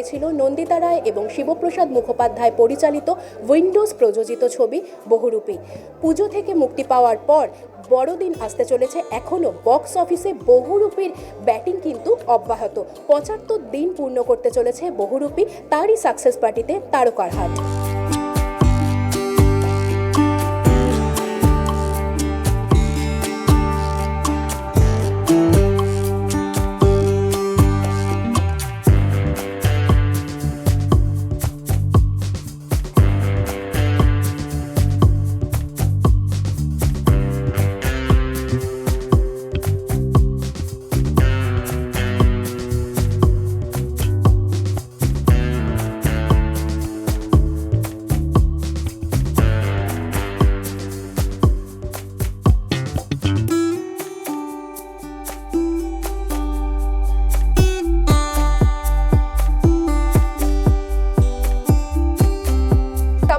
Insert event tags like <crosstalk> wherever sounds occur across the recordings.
পেয়েছিল নন্দিতা রায় এবং শিবপ্রসাদ মুখোপাধ্যায় পরিচালিত উইন্ডোজ প্রযোজিত ছবি বহুরূপী। পুজো থেকে মুক্তি পাওয়ার পর বড়দিন আসতে চলেছে এখনও বক্স অফিসে বহুরূপীর ব্যাটিং কিন্তু অব্যাহত। পঁচাত্তর দিন পূর্ণ করতে চলেছে বহুরূপী, তারই সাকসেস পার্টিতে তারকার হাট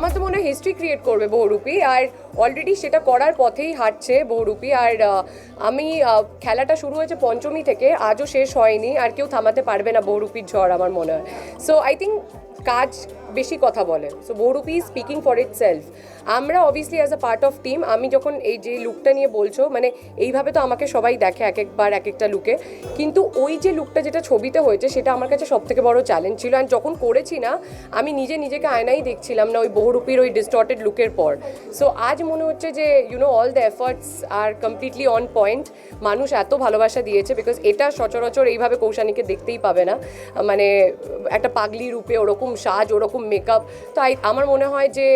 আমার তো মনে হয় হিস্ট্রি ক্রিয়েট করবে বহুরূপী। আর অলরেডি সেটা করার পথেই হাঁটছে বহুরূপী। আর আমি খেলাটা শুরু হয়েছে পঞ্চমী থেকে, আজও শেষ হয়নি, আর কেউ থামাতে পারবে না বহুরূপীর ঝড় আমার মনে হয়। সো আই থিঙ্ক কাজ বেশি কথা বলে। So Bahurupi speaking for itself আমরা obviously as a part of team আমি যখন এই যে লুকটা নিয়ে বলছো মানে এইভাবে তো আমাকে সবাই দেখে এক একবার, এক একটা লুকে কিন্তু ওই যে লুকটা যেটা ছবিতে হয়েছে, সেটা আমার কাছে সব থেকে বড় চ্যালেঞ্জ ছিল। অ্যান্ড যখন করেছি না, আমি নিজে নিজেকে আয়নাই দেখছিলাম না ওই বহুরূপীর ওই ডিস্টর্টেড লুকের পর। সো আজ মনে হচ্ছে যে you know all the efforts R completely on point মানুষ এত ভালোবাসা দিয়েছে বিকজ এটা সচরাচর এইভাবে কৌশানীকে দেখতেই পাবে না। মানে একটা পাগলি রূপে ওরকম সাজ, ওরকম মেকআপ তো আমার মনে হয় যে,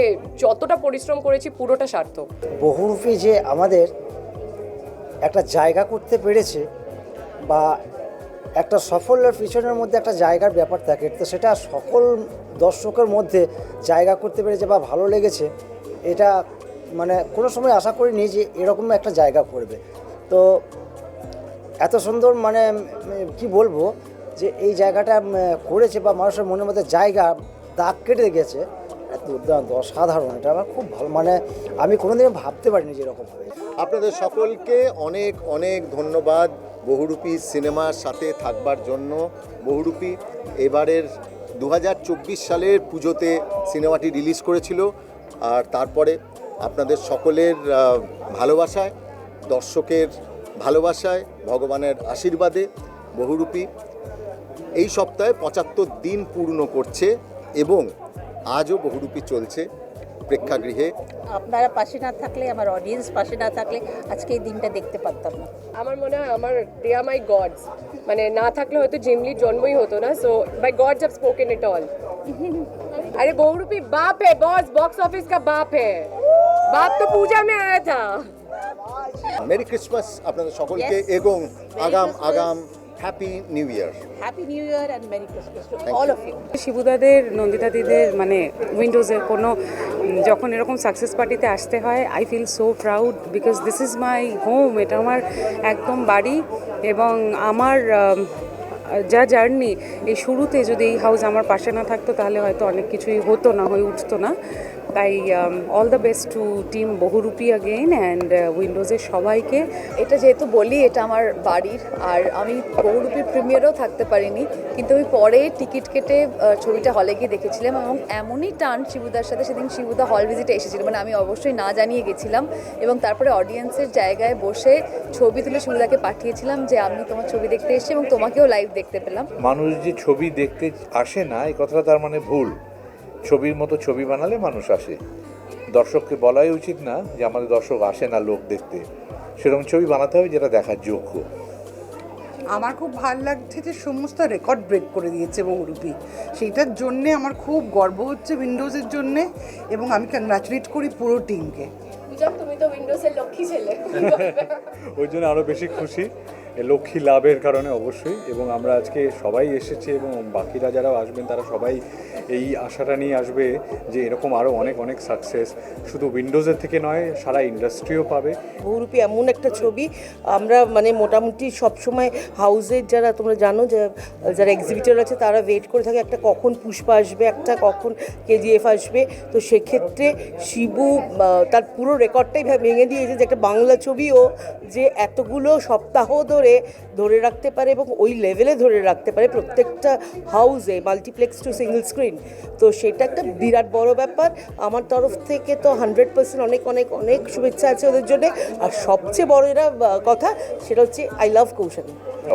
যতটা পরিশ্রম করেছি পুরোটা সার্থক। বহুরূপী যে আমাদের একটা জায়গা করতে পেরেছে বা একটা সাফল্যের পিছনের মধ্যে একটা জায়গার ব্যাপার থাকে, তো সেটা সকল দর্শকের মধ্যে জায়গা করতে পেরেছে বা ভালো লেগেছে, এটা মানে কোনো সময় আশা করিনি যে এরকম একটা জায়গা করবে। তো এত সুন্দর মানে কি বলব যে এই জায়গাটা করেছে বা মানুষের মনের মধ্যে জায়গা দাগ কেটে গেছে দুর্দান্ত, অসাধারণ। এটা আমার খুব ভালো মানে আমি কোনোদিনও ভাবতে পারিনি যে এরকম হবে। আপনাদের সকলকে অনেক অনেক ধন্যবাদ বহুরূপী সিনেমার সাথে থাকবার জন্য। বহুরূপী এবারের দু হাজার চব্বিশ সালের পুজোতে সিনেমাটি রিলিজ করেছিল, আর তারপরে আপনাদের সকলের ভালোবাসায় দর্শকের ভালোবাসায় ভগবানের আশীর্বাদে বহুরূপী। এই সপ্তাহে পঁচাত্তর দিন পূর্ণ করছে এবং আজও বহুরূপী চলছে প্রেক্ষাগৃহে। আপনারা পাশে না থাকলে আমার অডিয়েন্স পাশে না থাকলে আজকে এই দিনটা দেখতে পারতাম না। আমার মনে হয় আমার দে আর মাই গডস মানে না থাকলে হয়তো জিমলির জন্মই হতো না so by gods have spoken it all আরে বহুরূপী বাপ হ্যাঁ বস বক্স অফিস কা বাপ হ্যাঁ बाप तो पूजा में आया था মেরি ক্রিসমাস আপনাদের সকলকে Yes. এবং Merry আগাম Christmas. আগাম happy new year happy new year and merry Christmas to you. All of you শিবুদাদের নন্দিতাদিদের মানে উইন্ডোজের কোনো উম, যখন এরকম সাকসেস পার্টিতে আসতে হয় I feel so proud because this is my home এটা আমার একদম বাড়ি এবং আমার আম, যা জার্নি এই শুরুতে যদি এই হাউস আমার পাশে না থাকতো তাহলে হয়তো অনেক কিছুই হতো না হয়ে উঠতো না তাই all the best to team Bahurupi again and উইন্ডোজের সবাইকে। এটা যেহেতু বলি, এটা আমার বাড়ির, আর আমি বহুরূপীর প্রিমিয়ারও থাকতে পারিনি, কিন্তু আমি পরে টিকিট কেটে ছবিটা হলে গিয়ে দেখেছিলাম এবং এমনই টান শিবুদার সাথে, সেদিন শিবুদা হল ভিজিটে এসেছিল মানে আমি অবশ্যই না জানিয়ে গেছিলাম এবং তারপরে অডিয়েন্সের জায়গায় বসে ছবি তুলে শিবুদাকে পাঠিয়েছিলাম যে, আমি তোমার ছবি দেখতে এসেছি এবং তোমাকেও লাইভ দেখতে পেলাম। মানুষ যে ছবি দেখতে আসে না এই কথাটা তার মানে ভুল। ছবির মতো ছবি বানালে মানুষ আসে। দর্শককে বলাই উচিত না যে আমাদের দর্শক আসে না লোক দেখতে। সেরকম ছবি বানাতে হবে যেটা দেখার যোগ্য। আমার খুব ভালো লাগছে যে সমস্ত রেকর্ড ব্রেক করে দিয়েছে বহুরূপী। সেইটার জন্যে আমার খুব গর্ব হচ্ছে উইন্ডোজের জন্যে এবং আমি কংগ্রাচুলেট করি পুরো টিমকে তুমি তো উইন্ডোজের লক্ষ্মী ছেলে। <laughs> ওই জন্য আরও বেশি খুশি। লক্ষ্মী লাভের কারণে অবশ্যই এবং আমরা আজকে সবাই এসেছি এবং বাকিরা যারা আসবেন, তারা সবাই এই আশাটা নিয়ে আসবে যে এরকম আরও অনেক অনেক সাকসেস শুধু উইন্ডোজের থেকে নয়, সারা ইন্ডাস্ট্রিও পাবে। বহুরূপী এমন একটা ছবি। আমরা মানে মোটামুটি সবসময় হাউসের যারা, তোমরা জানো যে, যারা এক্সিবিটর আছে, তারা ওয়েট করে থাকে একটা কখন পুষ্পা আসবে, একটা কখন কেজিএফ আসবে। তো সেক্ষেত্রে শিবু তার পুরো রেকর্ডটাই ভেঙে দিয়েছে যে একটা বাংলা ছবিও, যে এতগুলো সপ্তাহ ধরে করে ধরে রাখতে পারে এবং ওই লেভেলে ধরে রাখতে পারে প্রত্যেকটা হাউসে মাল্টিপ্লেক্স টু সিঙ্গেল স্ক্রিন তো সেটা একটা বিরাট বড় ব্যাপার। আমার তরফ থেকে তো হান্ড্রেড পার্সেন্ট অনেক অনেক অনেক শুভেচ্ছা আছে ওদের জন্য। আর সবচেয়ে বড় এরা কথা সেটা হচ্ছে আই লাভ কৌশল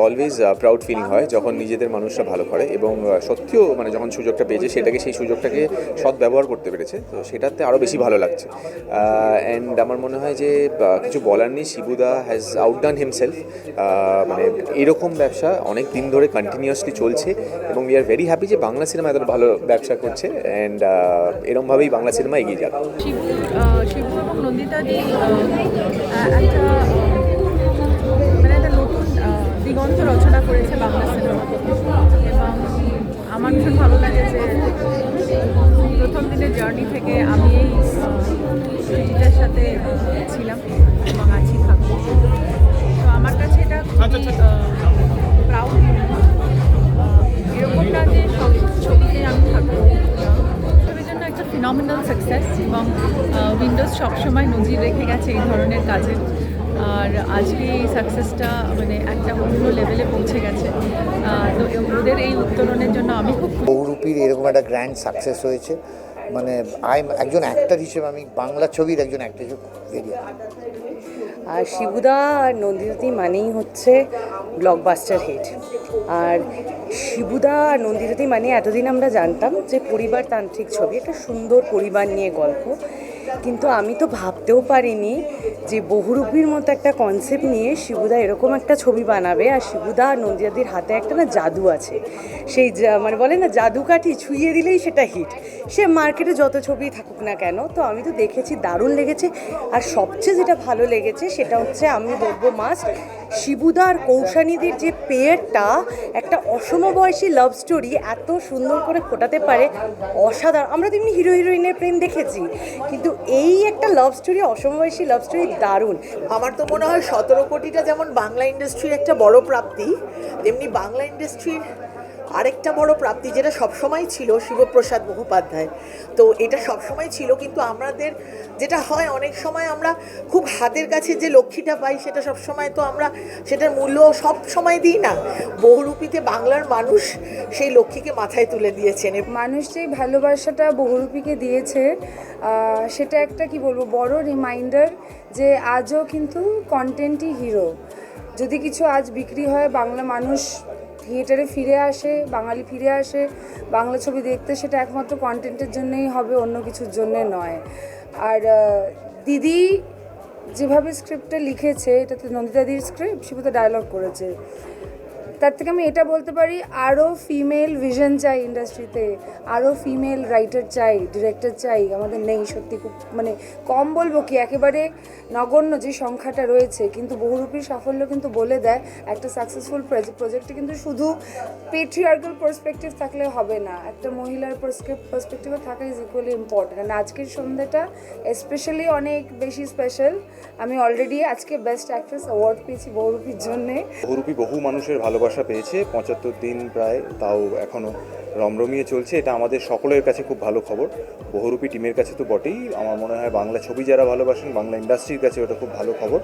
অলওয়েজ প্রাউড ফিলিং হয় যখন নিজেদের মানুষরা ভালো করে এবং সত্যিও মানে যখন সুযোগটা পেয়েছে সেটাকে সেই সুযোগটাকে সৎ ব্যবহার করতে পেরেছে। তো সেটাতে আরও বেশি ভালো লাগছে। অ্যান্ড আমার মনে হয় যে কিছু বলার নেই। শিবুদা হ্যাজ আউটডান হিমসেলফ মানে এরকম ব্যবসা অনেক দিন ধরে কন্টিনিউয়াসলি চলছে এবং উই আর ভেরি হ্যাপি যে বাংলা সিনেমা এত ভালো ব্যবসা করছে অ্যান্ড এরমভাবেই বাংলা সিনেমা এগিয়ে যাবে। মানে দিগন্ত রচনা করেছে বাংলা সিনেমা আমার ভীষণ ভালো লাগে যে প্রথম দিনের জার্নি থেকে আমি এই ছুটিটার সাথে ছিলাম এবং আছি থাকব। তো আমার কাছে এটা খুবই প্রাউড এরকম না যে সব ছবিতে আমি থাকব। ছবির জন্য একটা ফিনমিনাল সাকসেস এবং উইন্ডোজ সবসময় নজির রেখে গেছে এই ধরনের কাজে আর আজকে এই সাকসেসটা মানে একটা অন্য লেভেলে পৌঁছে গেছে। তো ওদের এই উত্তরণের জন্য আমি খুব বহুরূপীর এরকম একটা গ্র্যান্ড সাকসেস হয়েছে। মানে আই একজন অ্যাক্টর হিসেবে আমি বাংলা ছবির একজন অ্যাক্টর হিসেবে আর শিবুদা আর নন্দিতাদি মানেই হচ্ছে ব্লকবাস্টার হিট আর শিবুদা আর নন্দিতাদি মানে এতদিন আমরা জানতাম যে পরিবারতান্ত্রিক ছবি একটা সুন্দর পরিবার নিয়ে গল্প। কিন্তু আমি তো ভাবতেও পারিনি যে বহুরূপীর মতো একটা কনসেপ্ট নিয়ে শিবুদা এরকম একটা ছবি বানাবে। আর শিবুদা আর নন্দিতাদির হাতে একটা না জাদু আছে। সেই মানে বলে না, জাদু কাঠি ছুঁয়ে দিলেই সেটা হিট সে মার্কেটে যত ছবি থাকুক না কেন, তো আমি তো দেখেছি দারুণ লেগেছে। আর সবচেয়ে যেটা ভালো লেগেছে সেটা হচ্ছে আমি বলব মাস্ট শিবুদা আর কৌশানীদের যে পেয়ারটা একটা অসমবয়সী লাভ স্টোরি এত সুন্দর করে ফোটাতে পারে, অসাধারণ। আমরা তো এমনি হিরো হিরোইনের প্রেম দেখেছি। কিন্তু এই একটা লাভ স্টোরি অসমবয়সী লাভ স্টোরি দারুণ। আমার তো মনে হয় সতেরো কোটিটা যেমন বাংলা ইন্ডাস্ট্রির একটা বড় প্রাপ্তি, তেমনি বাংলা ইন্ডাস্ট্রির আরেকটা বড় প্রাপ্তি যেটা সবসময় ছিল শিবপ্রসাদ মুখোপাধ্যায়। তো এটা সবসময় ছিল, কিন্তু আমাদের যেটা হয় অনেক সময় আমরা খুব হাতের কাছে যে লক্ষ্মীটা পাই, সেটা সবসময় তো আমরা সেটার মূল্য সব সময় দিই না। বহুরূপীতে বাংলার মানুষ সেই লক্ষ্মীকে মাথায় তুলে দিয়েছেন। মানুষ যে ভালোবাসাটা বহুরূপীকে দিয়েছে সেটা একটা কি বলব, বড় রিমাইন্ডার যে আজও কিন্তু কন্টেন্টই হিরো যদি কিছু আজ বিক্রি হয়, বাংলা মানুষ থিয়েটারে ফিরে আসে, বাঙালি ফিরে আসে, বাংলা ছবি দেখতে সেটা একমাত্র কন্টেন্টের জন্যই হবে, অন্য কিছুর জন্যে নয়। আর দিদি যেভাবে স্ক্রিপ্টটা লিখেছে, এটাতে নন্দিতাদির স্ক্রিপ্ট শিবুতে ডায়লগ করেছে। তার থেকে আমি এটা বলতে পারি আরও ফিমেল ভিশন চাই ইন্ডাস্ট্রিতে আরও ফিমেল রাইটার চাই ডিরেক্টর চাই, আমাদের নেই সত্যি খুব মানে কম বলব কি, একেবারে নগণ্য যে সংখ্যাটা রয়েছে, কিন্তু বহুরূপীর সাফল্য কিন্তু বলে দেয়, একটা সাকসেসফুল প্রজেক্টে কিন্তু শুধু পেট্রিয়ার্কাল পার্সপেক্টিভ থাকলে হবে না, একটা মহিলার পার্সপেক্টিভে থাকা ইজ ইকুয়ালি ইম্পর্টেন্ট আর আজকের সন্ধ্যাটা স্পেশালি অনেক বেশি স্পেশাল আমি অলরেডি আজকে বেস্ট অ্যাক্ট্রেস অ্যাওয়ার্ড পেয়েছি বহুরূপীর জন্যে। বহুরূপী বহু মানুষের ভালোবাসা পেয়েছে, পঁচাত্তর দিন প্রায় তাও এখনও রমরমিয়ে চলছে, এটা আমাদের সকলের কাছে খুব ভালো খবর। বহুরূপী টিমের কাছে তো বটেই, আমার মনে হয় বাংলা ছবি যারা ভালোবাসেন, বাংলা ইন্ডাস্ট্রির কাছে ওটা খুব ভালো খবর।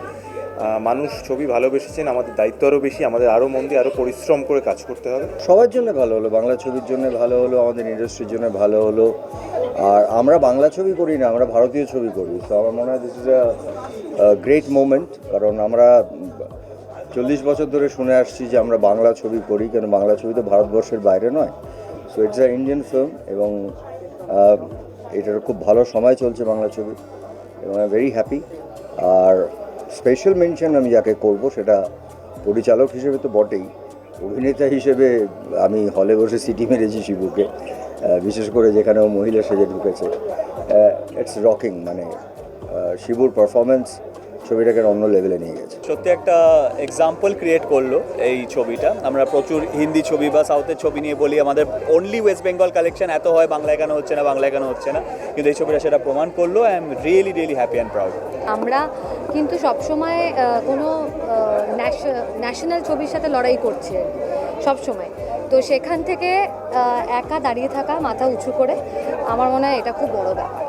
মানুষ ছবি ভালোবেসেছেন, আমাদের দায়িত্ব আরও বেশি, আমাদের আরও মন দিয়ে আরও পরিশ্রম করে কাজ করতে হবে। সবার জন্য ভালো হলো, বাংলা ছবির জন্য ভালো হলো, আমাদের ইন্ডাস্ট্রির জন্য ভালো হলো। আর আমরা বাংলা ছবি করি না, আমরা ভারতীয় ছবি করি। তো আমার মনে হয় this is a great moment কারণ আমরা চল্লিশ বছর ধরে শুনে আসছি যে আমরা বাংলা ছবি করি, কেন বাংলা ছবি তো ভারতবর্ষের বাইরে নয়। So it's a Indian film এবং এটার খুব ভালো সময় চলছে বাংলা ছবি এবং আই ভেরি হ্যাপি আর স্পেশাল মেনশন আমি যাকে করব সেটা পরিচালক হিসেবে তো বটেই। অভিনেতা হিসেবে আমি হলে বসে সিটি মেরেছি শিবুকে বিশেষ করে যেখানে ও মহিলা সেজে ঢুকেছে। ইটস রকিং মানে শিবুর পারফরমেন্স ছবিটাকে অন্য লেভেলে নিয়ে গেছে। সত্যি একটা এক্সাম্পল ক্রিয়েট করল এই ছবিটা। আমরা প্রচুর হিন্দি ছবি বা সাউথের ছবি নিয়ে বলি আমাদের অনলি ওয়েস্ট বেঙ্গল কালেকশন এত হয় বাংলায় কেন হচ্ছে না বাংলায় কেন হচ্ছে না। কিন্তু এই ছবিটা সেটা প্রমাণ করল I am really really happy and proud আমরা কিন্তু সবসময় কোনো ন্যাশনাল ছবির সাথে লড়াই করছি সব সময় তো সেখান থেকে একা দাঁড়িয়ে থাকা মাথা উঁচু করে আমার মনে হয় এটা খুব বড় ব্যাপার।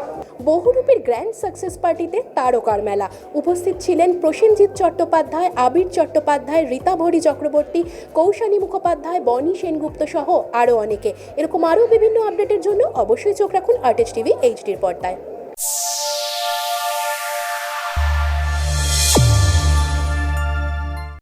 বহুরূপীর গ্র্যান্ড সাকসেস পার্টিতে তারকার মেলা। উপস্থিত ছিলেন প্রসেনজিৎ চট্টোপাধ্যায়, আবির চট্টোপাধ্যায়, রীতা ভরি চক্রবর্তী, কৌশানী মুখোপাধ্যায়, বনি সেনগুপ্ত সহ আরও অনেকে। এরকম আরও বিভিন্ন আপডেটের জন্য অবশ্যই চোখ রাখুন আর্টিস্ট টিভি এইচডির পর্দায়।